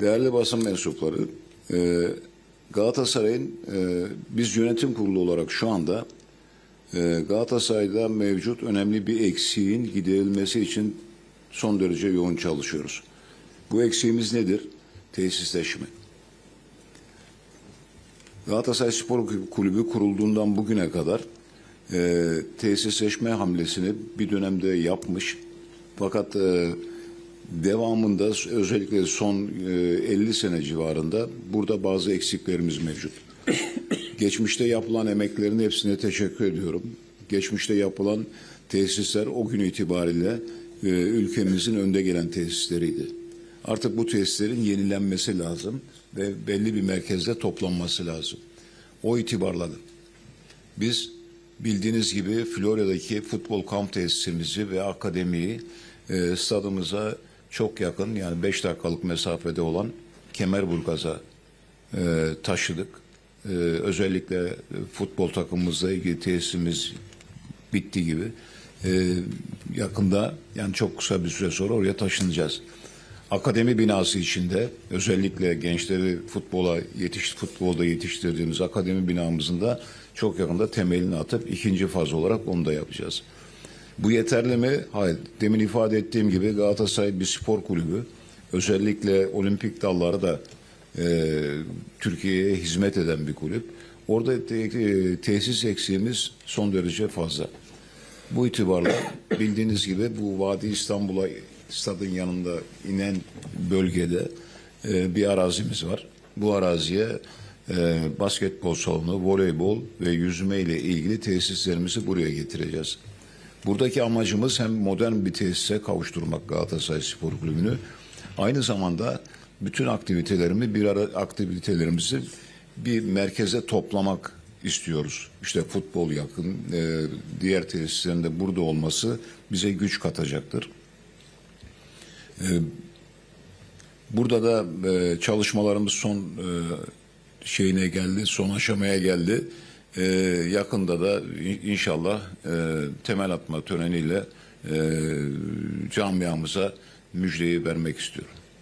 Değerli basın mensupları, e, Galatasaray'ın e, biz yönetim kurulu olarak şu anda e, Galatasaray'da mevcut önemli bir eksiğin giderilmesi için son derece yoğun çalışıyoruz. Bu eksiğimiz nedir? Tesisleşme. Galatasaray Spor Kulübü kurulduğundan bugüne kadar e, tesisleşme hamlesini bir dönemde yapmış. Fakat e, devamında özellikle son e, 50 sene civarında burada bazı eksiklerimiz mevcut. Geçmişte yapılan emeklerin hepsine teşekkür ediyorum. Geçmişte yapılan tesisler o gün itibariyle e, ülkemizin önde gelen tesisleriydi. Artık bu tesislerin yenilenmesi lazım ve belli bir merkezde toplanması lazım. O itibarla biz bildiğiniz gibi Florya'daki futbol kamp tesisimizi ve akademiyi e, stadımıza çok yakın yani 5 dakikalık mesafede olan Kemerburgaz'a e, taşıdık. E, özellikle futbol takımımızla ilgili tesisimiz bitti gibi. E, yakında yani çok kısa bir süre sonra oraya taşınacağız. Akademi binası içinde özellikle gençleri futbola yetiş futbolda yetiştirdiğimiz akademi binamızın da çok yakında temelini atıp ikinci faz olarak onu da yapacağız. Bu yeterli mi? Hayır. Demin ifade ettiğim gibi Galatasaray bir spor kulübü. Özellikle olimpik dalları da e, Türkiye'ye hizmet eden bir kulüp. Orada te- e, tesis eksiğimiz son derece fazla. Bu itibarla bildiğiniz gibi bu Vadi İstanbul'a stadın yanında inen bölgede e, bir arazimiz var. Bu araziye e, basketbol salonu, voleybol ve yüzme ile ilgili tesislerimizi buraya getireceğiz. Buradaki amacımız hem modern bir tesise kavuşturmak Galatasaray Spor Kulübü'nü. Aynı zamanda bütün aktivitelerimi bir ara aktivitelerimizi bir merkeze toplamak istiyoruz. İşte futbol yakın, e, diğer tesislerin de burada olması bize güç katacaktır. E, burada da e, çalışmalarımız son e, şeyine geldi, son aşamaya geldi. E, yakında da in- inşallah e, temel atma töreniyle e, camiamıza müjdeyi vermek istiyorum.